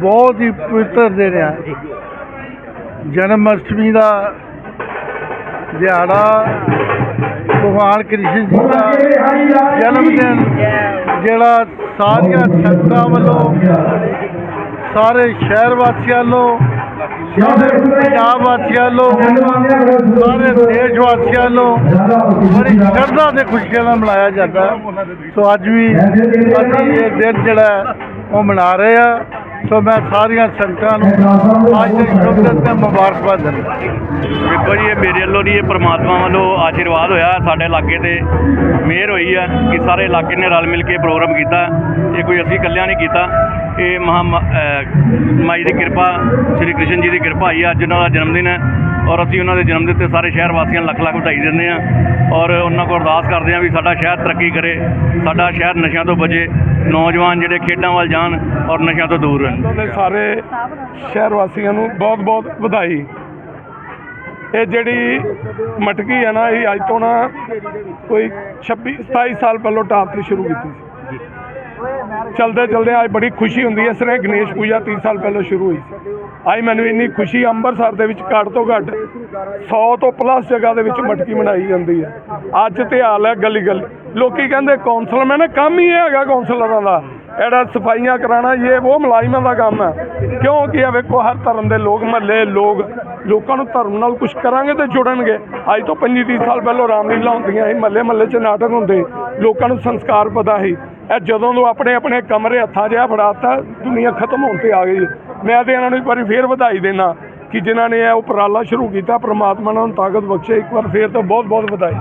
ਬਹੁਤ ਹੀ ਪਵਿੱਤਰ ਦਿਨ ਆ। ਜਨਮ ਅਸ਼ਟਮੀ ਦਾ ਦਿਹਾੜਾ, ਭਗਵਾਨ ਕ੍ਰਿਸ਼ਨ ਜੀ ਦਾ ਜਨਮ ਦਿਨ, ਜਿਹੜਾ ਸਾਰੀਆਂ ਸੰਗਤਾਂ ਵੱਲੋਂ, ਸਾਰੇ ਸ਼ਹਿਰ ਵਾਸੀਆਂ ਵੱਲੋਂ, ਪੰਜਾਬ ਵਾਸੀਆਂ ਵੱਲੋਂ, ਸਾਰੇ ਦੇਸ਼ ਵਾਸੀਆਂ ਵੱਲੋਂ, ਬੜੀ ਸ਼ਰਧਾ ਤੇ ਖੁਸ਼ੀਆਂ ਨਾਲ ਮਨਾਇਆ ਜਾਂਦਾ। ਸੋ ਅੱਜ ਵੀ ਅਸੀਂ ਇਹ ਦਿਨ ਜਿਹੜਾ ਉਹ ਮਨਾ ਰਹੇ ਆ ਸੋ ਮੈਂ ਸਾਰੀਆਂ ਸੰਗਤਾਂ ਨੂੰ ਅੱਜ ਦੇ ਸ਼ੁਭ ਤੇ ਮੁਬਾਰਕਬਾਦ ਦਿੰਦਾ ਦੇਖੋ ਜੀ ਇਹ ਮੇਰੇ ਵੱਲੋਂ ਨਹੀਂ, ਇਹ ਪ੍ਰਮਾਤਮਾ ਵੱਲੋਂ ਆਸ਼ੀਰਵਾਦ ਹੋਇਆ ਸਾਡੇ ਇਲਾਕੇ ਤੇ। ਮਿਹਰ ਹੋਈ ਹੈ ਕਿ ਸਾਰੇ ਇਲਾਕੇ ਨੇ ਰਲ ਮਿਲ ਕੇ ਪ੍ਰੋਗਰਾਮ ਕੀਤਾ। ਇਹ ਕੋਈ ਅਸੀਂ ਇਕੱਲਿਆਂ ਨਹੀਂ ਕੀਤਾ। ਇਹ ਮਹਾ ਮਾਈ ਦੀ ਕਿਰਪਾ ਸ੍ਰੀ ਕ੍ਰਿਸ਼ਨ ਜੀ ਦੀ ਕਿਰਪਾ ਹੈ ਅੱਜ ਉਹਨਾਂ ਦਾ ਜਨਮ ਦਿਨ ਹੈ ਔਰ ਅਸੀਂ ਉਹਨਾਂ ਦੇ ਜਨਮ ਦਿਨ ਤੇ ਸਾਰੇ ਸ਼ਹਿਰ ਵਾਸੀਆਂ ਨੂੰ ਲੱਖ ਲੱਖ ਵਧਾਈ ਦਿੰਦੇ ਹਾਂ ਔਰ ਉਹਨਾਂ ਕੋਲ ਅਰਦਾਸ ਕਰਦੇ ਹਾਂ ਵੀ ਸਾਡਾ ਸ਼ਹਿਰ ਤਰੱਕੀ ਕਰੇ ਸਾਡਾ ਸ਼ਹਿਰ ਨਸ਼ਿਆਂ ਤੋਂ ਬਚੇ ਨੌਜਵਾਨ ਜਿਹੜੇ ਖੇਡਾਂ ਵੱਲ ਜਾਣ ਔਰ ਨਸ਼ਿਆਂ ਤੋਂ ਦੂਰ ਰਹਿਣ। ਸਾਰੇ ਸ਼ਹਿਰ ਵਾਸੀਆਂ ਨੂੰ ਬਹੁਤ ਬਹੁਤ ਵਧਾਈ। ਇਹ ਜਿਹੜੀ ਮਟਕੀ ਹੈ ਨਾ ਇਹ ਅੱਜ ਤੋਂ ਨਾ ਕੋਈ 26 27 ਸਾਲ ਪਹਿਲਾਂ ਟਾਪ ਤੇ ਸ਼ੁਰੂ ਕੀਤੀ ਸੀ। ਚਲਦੇ ਚਲਦੇ ਅੱਜ ਬੜੀ ਖੁਸ਼ੀ ਹੁੰਦੀ ਹੈ। ਇਸ ਗਣੇਸ਼ ਪੂਜਾ 30 ਸਾਲ ਪਹਿਲਾਂ ਸ਼ੁਰੂ ਹੋਈ ਸੀ। ਅੱਜ ਮੈਨੂੰ ਇੰਨੀ ਖੁਸ਼ੀ ਅੰਮ੍ਰਿਤਸਰ ਦੇ ਵਿੱਚ ਘੱਟ ਤੋਂ ਘੱਟ 100 ਤੋਂ ਪਲੱਸ ਜਗ੍ਹਾ ਦੇ ਵਿੱਚ ਮਟਕੀ ਮਨਾਈ ਜਾਂਦੀ ਹੈ। ਅੱਜ ਤੇ ਹਾਲ ਹੈ ਗਲੀ ਗਲੀ। ਲੋਕੀ ਕਹਿੰਦੇ ਕੌਂਸਲ ਮੈਂ ਨਾ ਕੰਮ ਹੀ ਇਹ ਹੈਗਾ ਕੌਂਸਲਰਾਂ ਦਾ। ਇਹੜਾ ਸਫਾਈਆਂ ਕਰਾਣਾ ਇਹ, ਉਹ ਮੁਲਾਜ਼ਮਾਂ ਦਾ ਕੰਮ ਹੈ। ਕਿਉਂਕਿ ਇਹ ਵੇਖੋ ਹਰ ਧਰਮ ਦੇ ਲੋਕ ਮਹੱਲੇ, ਲੋਕ ਲੋਕਾਂ ਨੂੰ ਧਰਮ ਨਾਲ ਕੁਝ ਕਰਾਂਗੇ ਤੇ ਜੁੜਨਗੇ। ਅੱਜ ਤੋਂ 25 30 ਸਾਲ ਪਹਿਲਾਂ ਰਾਮਲੀਲਾ ਹੁੰਦੀਆਂ ਸੀ। ਮਹੱਲੇ ਮਹੱਲੇ 'ਚ ਨਾਟਕ ਹੁੰਦੇ ਲੋਕਾਂ ਨੂੰ ਸੰਸਕਾਰ ਪਤਾ ਸੀ। ਇਹ ਜਦੋਂ ਤੋਂ ਆਪਣੇ ਆਪਣੇ ਕਮਰੇ ਹੱਥਾਂ ਜਿਹਾ ਆ ਫੜਾਤਾ, ਦੁਨੀਆ ਖਤਮ ਹੋਣ ਤੇ ਆ ਗਈ। ਮੈਂ ਤੇ ਇਹਨਾਂ ਨੂੰ ਇੱਕ ਵਾਰੀ ਫੇਰ ਵਧਾਈ ਦੇਣਾ ਕਿ ਜਿਨ੍ਹਾਂ ਨੇ ਇਹ ਉਪਰਾਲਾ ਸ਼ੁਰੂ ਕੀਤਾ, ਪ੍ਰਮਾਤਮਾ ਨੇ ਉਹਨਾਂ ਨੂੰ ਤਾਕਤ ਬਖਸ਼ੇ, ਇੱਕ ਵਾਰ ਫੇਰ ਤੋਂ ਬਹੁਤ ਬਹੁਤ ਵਧਾਈ।